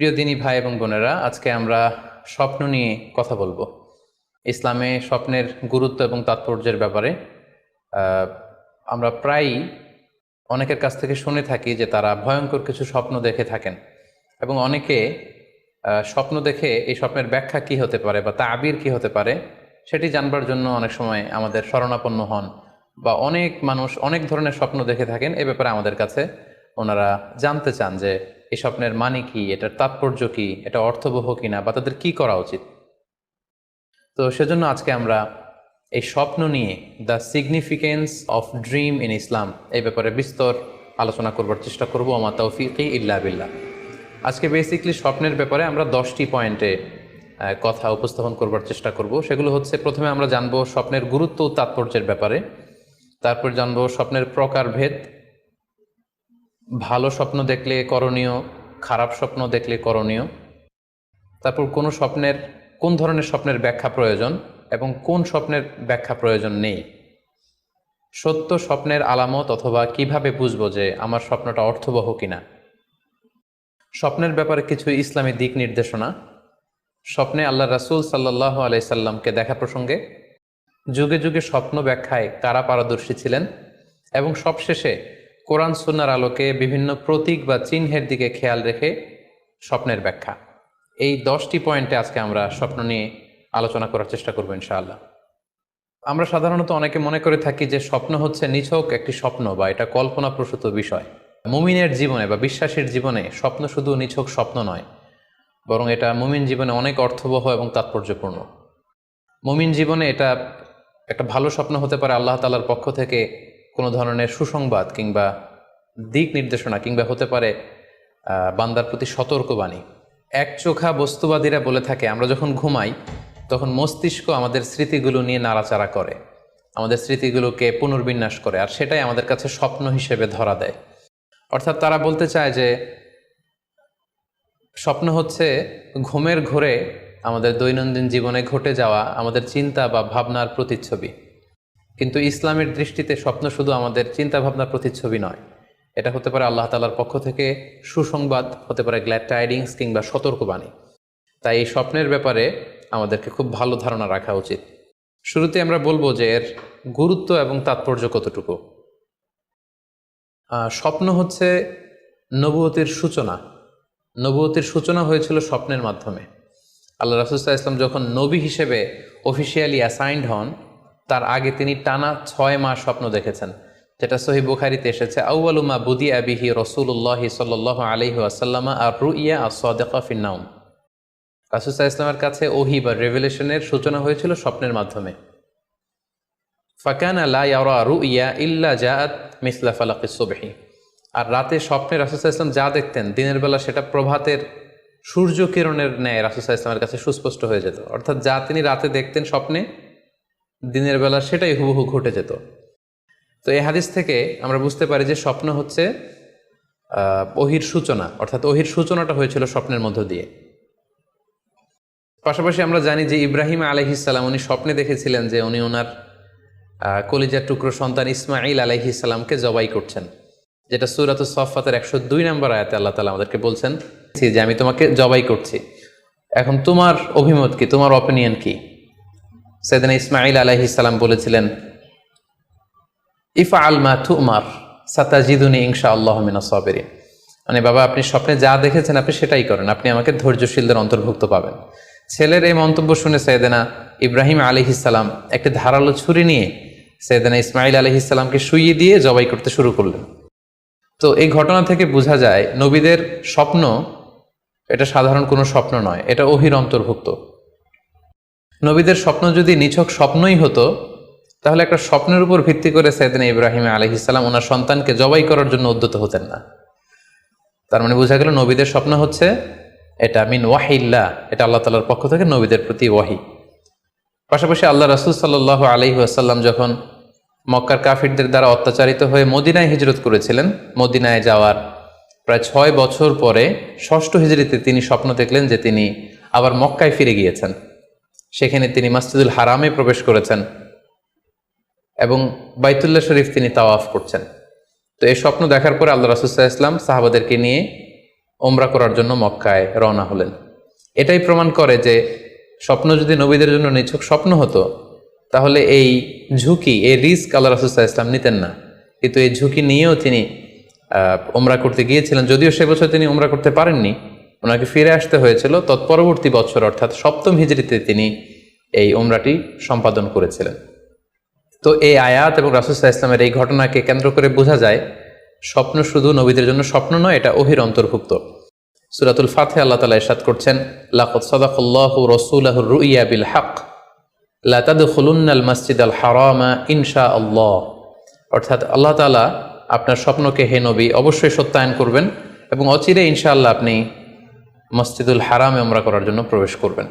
প্রিয় দিনী ভাই এবং বোনেরা, আজকে আমরা স্বপ্ন নিয়ে কথা বলব। ইসলামে স্বপ্নের গুরুত্ব এবং তাৎপর্যের ব্যাপারে। আমরা প্রায়ই অনেকের কাছ থেকে শুনে থাকি যে তারা ভয়ঙ্কর কিছু স্বপ্ন দেখে থাকেন এবং অনেকে স্বপ্ন দেখে এই স্বপ্নের ব্যাখ্যা কি হতে পারে বা তা আবির কি হতে পারে, সেটি জানবার জন্য অনেক সময় আমাদের শরণাপন্ন হন বা অনেক মানুষ অনেক ধরনের স্বপ্ন দেখে থাকেন। এ ব্যাপারে আমাদের কাছে ওনারা জানতে চান যে এই স্বপ্নের মানে কি? এটার তাৎপর্য কি? এটা অর্থবহ কিনা? বা তাদের কি করা উচিত? তো সেজন্য আজকে আমরা এই স্বপ্ন নিয়ে the significance of dream in Islam এই ব্যাপারে বিস্তর আলোচনা করবার চেষ্টা করব। আমার তৌফিকি ইল্লা বিল্লাহ। আজকে বেসিকলি স্বপ্নের ব্যাপারে আমরা দশটি পয়েন্টে কথা উপস্থাপন করবার চেষ্টা করব। সেগুলো হচ্ছে প্রথমে আমরা জানব স্বপ্নের গুরুত্ব তাৎপর্যের ব্যাপারে। তারপর জানব স্বপ্নের প্রকারভেদ। ভালো স্বপ্ন দেখলে করণীয়, খারাপ স্বপ্ন দেখলে করণীয়। তারপর কোনো স্বপ্নের, কোন ধরনের স্বপ্নের ব্যাখ্যা প্রয়োজন এবং কোন স্বপ্নের ব্যাখ্যা প্রয়োজন নেই। সত্য স্বপ্নের আলামত অথবা কীভাবে বুঝব যে আমার স্বপ্নটা অর্থবহ কিনা। স্বপ্নের ব্যাপারে কিছু ইসলামী দিক নির্দেশনা। স্বপ্নে আল্লাহ রাসূল সাল্লাহ আলাইসাল্লামকে দেখা প্রসঙ্গে, যুগে যুগে স্বপ্ন ব্যাখ্যায় কারা পারদর্শী ছিলেন এবং সবশেষে কোরআন সুন্নার আলোকে বিভিন্ন প্রতীক বা চিহ্নের দিকে খেয়াল রেখে স্বপ্নের ব্যাখ্যা। এই দশটি পয়েন্টে আজকে আমরা স্বপ্ন নিয়ে আলোচনা করার চেষ্টা করব ইনশাআল্লাহ। আমরা সাধারণত অনেকে মনে করে থাকি যে স্বপ্ন হচ্ছে নিছক একটি স্বপ্ন বা এটা কল্পনাপ্রসূত বিষয়। মুমিনের জীবনে বা বিশ্বাসীর জীবনে স্বপ্ন শুধু নিছক স্বপ্ন নয়, বরং এটা মুমিন জীবনে অনেক অর্থবহ এবং তাৎপর্যপূর্ণ। মুমিন জীবনে এটা একটা ভালো স্বপ্ন হতে পারে আল্লাহ তালার পক্ষ থেকে কোনো ধরনের সুসংবাদ কিংবা দিক নির্দেশনা কিংবা হতে পারে বান্দার প্রতি সতর্কবাণী। এক চোখা বস্তুবাদীরা বলে থাকে, আমরা যখন ঘুমাই, তখন মস্তিষ্ক আমাদের স্মৃতিগুলো নিয়ে নাড়াচাড়া করে। আমাদের স্মৃতিগুলোকে পুনর্বিন্যাস করে আর সেটাই আমাদের কাছে স্বপ্ন হিসেবে ধরা দেয়। অর্থাৎ তারা বলতে চায় যে, স্বপ্ন হচ্ছে ঘুমের ঘোরে আমাদের দৈনন্দিন জীবনে ঘটে যাওয়া আমাদের চিন্তা বা ভাবনার প্রতিচ্ছবি। কিন্তু ইসলামের দৃষ্টিতে স্বপ্ন শুধু আমাদের চিন্তা ভাবনার প্রতিচ্ছবি নয়। এটা হতে পারে আল্লাহ তালার পক্ষ থেকে সুসংবাদ, হতে পারে গ্ল্যাড টাইডিংস কিংবা সতর্কবাণী। তাই এই স্বপ্নের ব্যাপারে আমাদেরকে খুব ভালো ধারণা রাখা উচিত। শুরুতে আমরা বলব যে এর গুরুত্ব এবং তাৎপর্য কতটুকু? স্বপ্ন হচ্ছে নবুয়তির সূচনা। নবুয়তির সূচনা হয়েছিল স্বপ্নের মাধ্যমে। আল্লাহ রাসুল্লাহ ইসলাম যখন নবী হিসেবে অফিসিয়ালি অ্যাসাইন্ড হন তার আগে তিনি টানা ছয় মাস স্বপ্ন দেখেছেন, যেটা সহি বুখারিতে এসেছে আউআলুমা বুদি আবিহি রসুল্লাহ সাল আলহি আসাল্লামা আর রু ইয়া আসদেকা ফিন্নাউম রাসুসাহ ইসলামের কাছে ওহি বা রেভেলেশনের সূচনা হয়েছিল স্বপ্নের মাধ্যমে। ফাকান আলা ইয়ারা রু ইয়া ইল্লা জাআত মিসলা ফালাকি সুবহি। আর রাতে স্বপ্নে রাসুসাহ ইসলাম যা দেখতেন, দিনের বেলা সেটা প্রভাতের সূর্য কিরণের ন্যায় রাসুসাহ ইসলামের কাছে সুস্পষ্ট হয়ে যেত। অর্থাৎ যা তিনি রাতে দেখতেন স্বপ্নে দিনের বেলা সেটাই হুবহু ঘটে যেত। তো এই হাদিস থেকে আমরা বুঝতে পারি যে স্বপ্ন হচ্ছে ওহির সূচনা, অর্থাৎ ওহির সূচনাটা হয়েছিল স্বপ্নের মধ্য দিয়ে। পাশাপাশি আমরা জানি যে ইব্রাহিম আলহিসাল্লাম উনি স্বপ্নে দেখেছিলেন যে উনি ওনার কলিজার টুকরো সন্তান ইসমাইল আলহিসাল্লামকে জবাই করছেন, যেটা সুরাত সফাতের একশো দুই নম্বর আয়াতে আল্লাহ তালা আমাদেরকে বলছেন যে আমি তোমাকে জবাই করছি। এখন তোমার অভিমত কি? তোমার অপিনিয়ন কি? সেদিন ইসমাইল আলহিসাল্লাম বলেছিলেন ইফা আল মা তুমার, সাতাজিদুনি ইনশা আল্লাহ মিনা সাবেরিন। মানে বাবা, আপনি স্বপ্নে যা দেখেছেন আপনি সেটাই করেন। আপনি আমাকে ধৈর্যশীলদের অন্তর্ভুক্ত পাবেন। ছেলের এই মন্তব্য শুনে সৈয়দেনা ইব্রাহিম আলিহিসাল্লাম একটি ধারালো ছুরি নিয়ে সৈয়দেনা ইসমাইল আলিহিসাল্লামকে শুইয়ে দিয়ে জবাই করতে শুরু করলেন। তো এই ঘটনা থেকে বোঝা যায়, নবীদের স্বপ্ন এটা সাধারণ কোনো স্বপ্ন নয়, এটা অহির অন্তর্ভুক্ত। নবীদের স্বপ্ন যদি নিছক স্বপ্নই হতো, তাহলে একটা স্বপ্নের উপর ভিত্তি করে সৈয়দিন ইব্রাহিম আলহিসাল্লাম ওনার সন্তানকে জবাই করার জন্য উদ্যত হতেন না। তার মানে বোঝা গেল নবীদের স্বপ্ন হচ্ছে এটা মিন ওয়াহিল্লা এটা আল্লাহ তালার পক্ষ থেকে নবীদের প্রতি ওয়াহি। পাশাপাশি আল্লাহ রসুল সাল্লাহ আলহি আসাল্লাম যখন মক্কার কাফিরদের দ্বারা অত্যাচারিত হয়ে মদিনায় হিজরত করেছিলেন, মদিনায় যাওয়ার প্রায় ছয় বছর পরে ষষ্ঠ হিজরিতে তিনি স্বপ্ন দেখলেন যে তিনি আবার মক্কায় ফিরে গিয়েছেন। সেখানে তিনি মসজিদুল হারামে প্রবেশ করেছেন এবং বাইতুল্লাহ শরীফ তিনি তাওয়াফ করছেন। তো এই স্বপ্ন দেখার পরে আল্লাহ রাসুসাহ ইসলাম সাহাবাদেরকে নিয়ে ওমরা করার জন্য মক্কায় রওনা হলেন। এটাই প্রমাণ করে যে স্বপ্ন যদি নবীদের জন্য নিছক স্বপ্ন হতো, তাহলে এই ঝুঁকি, এই রিস্ক আল্লাহ রাসুসাহ ইসলাম নিতেন না। কিন্তু এই ঝুঁকি নিয়েও তিনি ওমরা করতে গিয়েছিলেন, যদিও সে বছর তিনি ওমরা করতে পারেননি ওনাকে ফিরে আসতে হয়েছিল তৎপরবর্তী বছর, অর্থাৎ সপ্তম হিজড়িতে তিনি এই ওমরাটি সম্পাদন করেছিলেন। তো এই আয়াত এবং রাসুসাহ ইসলামের এই ঘটনাকে কেন্দ্র করে বোঝা যায়, স্বপ্ন শুধু নবীদের জন্য স্বপ্ন নয়, এটা অহির অন্তর্ভুক্ত। সুরাতুল ফাতে আল্লাহ তালা ইরশাদ করছেন লাকত সাদাকুল্লাহু রসুলাহু রুইয়া বিল হক লাতাদুল মসজিদ আল হারামা ইনশা আল্লাহ অর্থাৎ আল্লাহ তালা আপনার স্বপ্নকে হে নবী, অবশ্যই সত্যায়ন করবেন এবং অচিরে ইনশাআল্লাহ আপনি মসজিদুল হারামে আমরা করার জন্য প্রবেশ করবেন।